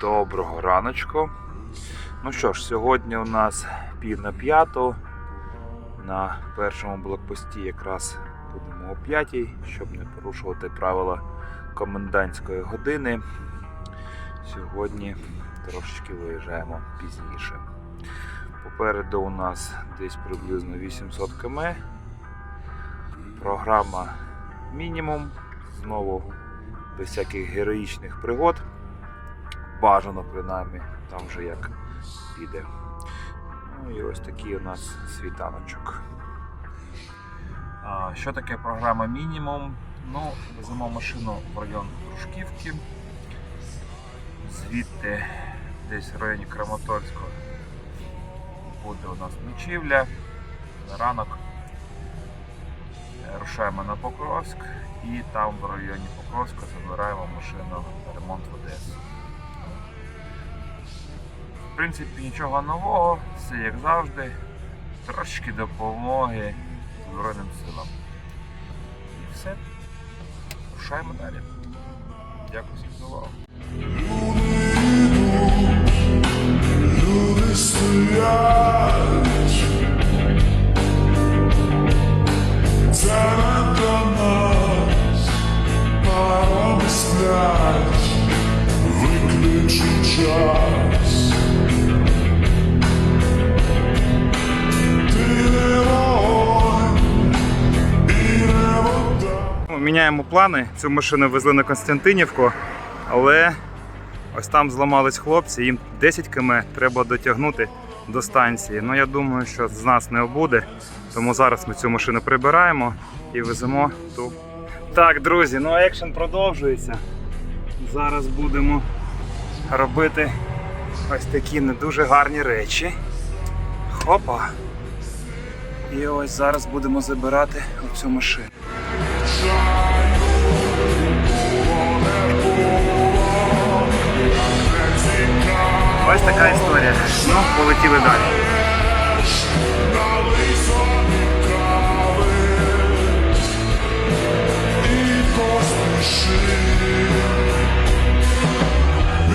Доброго раночку. Ну що ж, сьогодні у нас пів на п'яту. На першому блокпості якраз будемо о п'ятій, щоб не порушувати правила комендантської години. Сьогодні трошечки виїжджаємо пізніше. Попереду у нас десь приблизно 800 км. Програма мінімум. Знову без всяких героїчних пригод. Бажано принаймні, там вже як піде. Ну і ось такий у нас світаночок. А, що таке програма мінімум? Ну, веземо машину в район Дружківки. Звідти десь в районі Краматорського буде у нас ночівля. Ранок рушаємо на Покровськ і там в районі Покровська забираємо машину на ремонт в Одесу. В принципі, нічого нового, все як завжди. Трошки допомоги Збройним силам. І все. Рушаємо далі. Дякую всім за увагу. Міняємо плани. Цю машину везли на Константинівку, але ось там зламались хлопці, їм 10 км треба дотягнути до станції. Ну я думаю, що з нас не обуде. Тому зараз ми цю машину прибираємо і веземо ту. Так, друзі, ну екшен продовжується. Зараз будемо робити ось такі не дуже гарні речі. Хопа. І ось зараз будемо забирати оцю машину. Ось така історія. Ну, полетіли далі.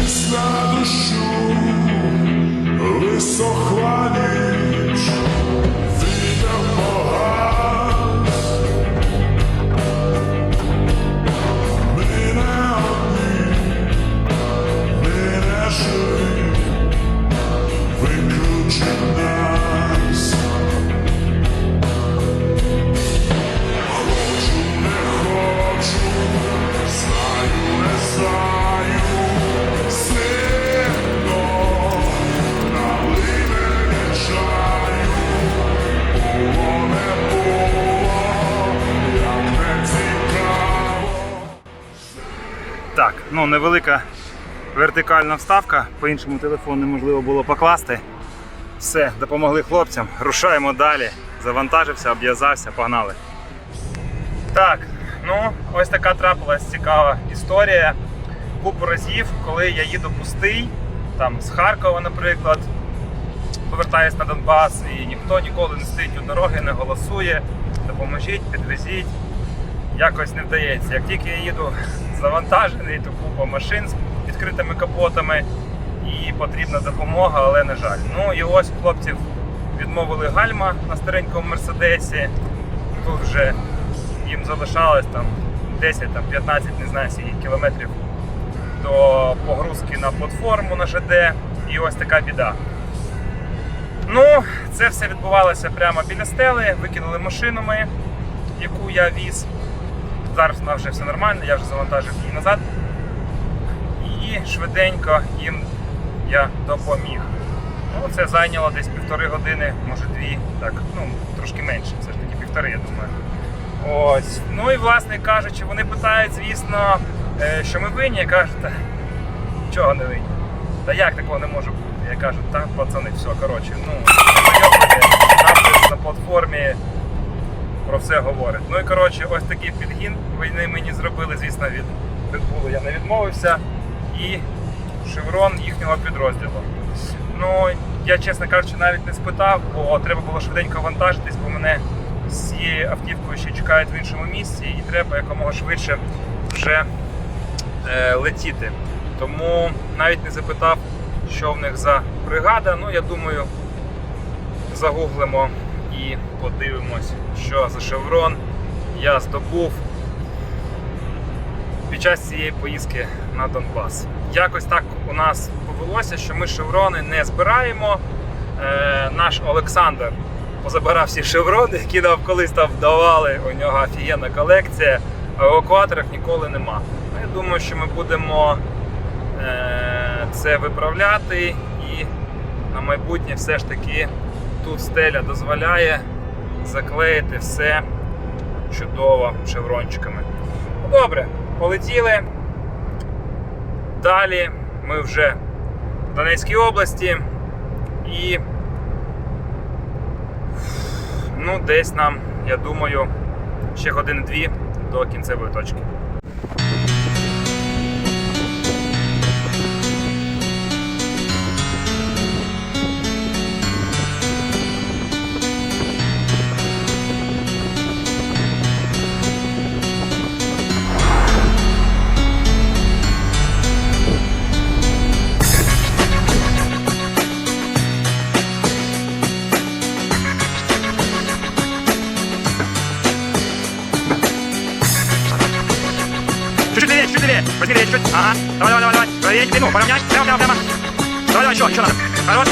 Після дощу висохла невелика вертикальна вставка, по іншому телефону неможливо було покласти. Все, допомогли хлопцям, рушаємо далі. Завантажився, обв'язався, погнали. Так, ну ось така трапилась цікава історія. Купу разів, коли я їду пустий, там з Харкова, наприклад, повертаюсь на Донбас і ніхто ніколи не стоїть у дороги, не голосує. Допоможіть, підвезіть. Якось не вдається. Як тільки я їду завантажений, то купа машин з відкритими капотами і потрібна допомога, але на жаль. Ну і ось хлопців відмовили гальма на старенькому мерседесі. Тут вже їм залишалось там 10 там 15, не знаю кілометрів до погрузки на платформу на ЖД. І ось така біда. Ну, це все відбувалося прямо біля стели, викинули машину ми, яку я віз. Зараз нас вже все нормально, я вже завантажив її назад. І швиденько їм я допоміг. Ну, це зайняло десь півтори години, може дві, так, ну, трошки менше, все ж таки півтори, я думаю. Ось. Ну і власне кажучи, вони питають, звісно, е, що ми винні. Я кажу, та нічого не винні. Та як такого не може бути? Я кажу, та пацани, все, коротше, ну, на платформі про все говорить. Ну і коротше, ось такий підгін вони мені зробили, звісно, від Red я не відмовився. І шеврон їхнього підрозділу. Ну, я, чесно кажучи, навіть не спитав, бо треба було швиденько вантажитись, бо мене з цією автівкою ще чекають в іншому місці, і треба якомога швидше вже е, летіти. Тому навіть не запитав, що в них за бригада. Ну, я думаю, загуглимо і подивимось, що за шеврон я здобув під час цієї поїздки на Донбас. Якось так у нас повелося, що ми шеврони не збираємо. Е, наш Олександр позабирав всі шеврони, які нам колись там давали. У нього офігенна колекція, а в евакуаторах ніколи нема. Ну, я думаю, що ми будемо е, це виправляти і на майбутнє все ж таки тут стеля дозволяє заклеїти все чудово шеврончиками. Ну, Добре, полетіли. Далі ми вже в Донецькій області і ну, десь нам, я думаю, ще години-дві до кінцевої точки. Чуть-чуть левее, чуть левее. Возьми левее чуть. Ага. Давай, давай, давай, давай. Правее теперь, ну, поравняй. Прямо, прямо, прямо. Давай, давай, еще, еще надо. Хорош.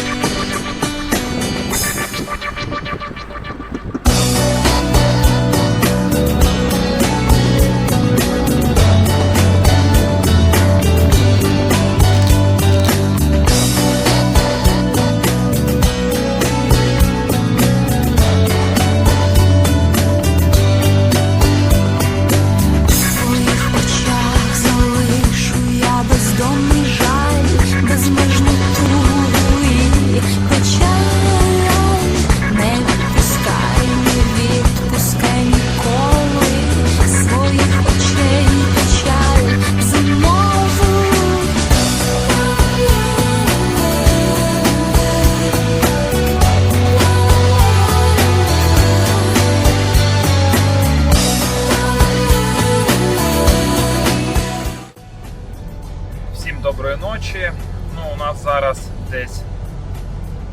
Доброї ночі. Ну, у нас зараз десь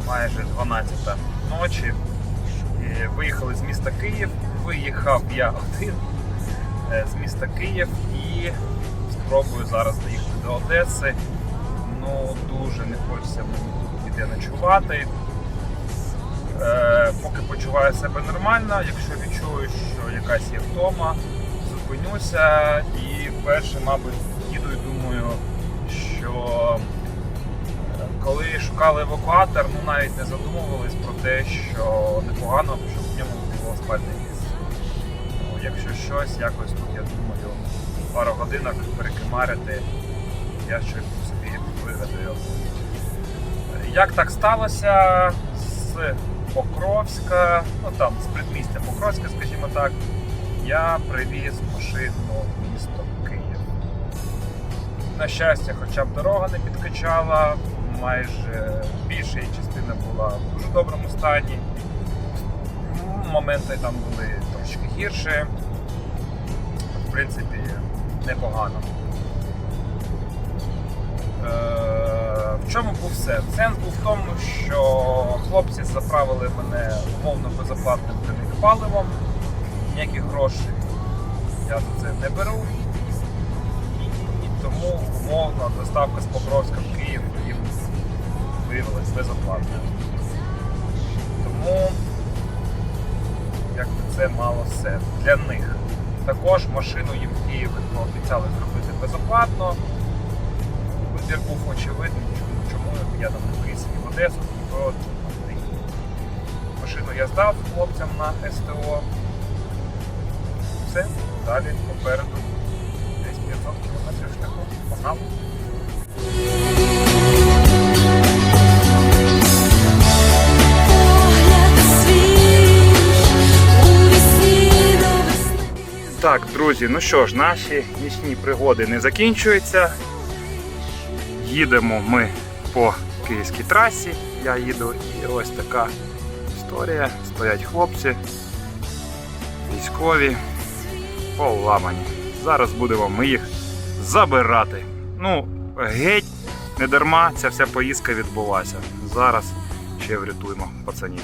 майже 12 ночі. І виїхали з міста Київ. Виїхав я один е, з міста Київ і спробую зараз доїхати до Одеси. Ну, дуже не хочеться мені тут ніде ночувати. Е, поки почуваю себе нормально, якщо відчую, що якась є втома, зупинюся і перше, мабуть, їду і думаю, що е, коли шукали евакуатор, ну навіть не задумувались про те, що непогано, щоб в ньому було спальне місце. Ну, якщо щось, якось тут, я думаю, пару годинок перекимарити, я щось собі вигадаю. Як так сталося з Покровська, ну там з предмістя Покровська, скажімо так, я привіз машину. На щастя, хоча б дорога не підкачала, майже більша її частина була в дуже доброму стані. Ну, Моменти там були трошки гірші. В принципі, непогано. Е, В чому був сенс? Сенс був в тому, що хлопці заправили мене умовно безоплатним для них паливом, ніяких грошей я за це не беру. Тому умовно доставка з Покровська в Київ їм виявилась безоплатною. Тому якби це мало сенс для них. Також машину їм в Києві пообіцяли зробити безоплатно. Вибір був очевидним, чому, я там не приїхав в Одесу, машину я здав хлопцям на СТО. Все, далі попереду 500 шляху. Погнали. Так, друзі, ну що ж, наші нічні пригоди не закінчуються. Їдемо ми по київській трасі. Я їду і ось така історія. Стоять хлопці, військові, поламані. Зараз будемо ми їх забирати. Ну, геть не дарма ця вся поїздка відбулася. Зараз ще врятуємо пацанів.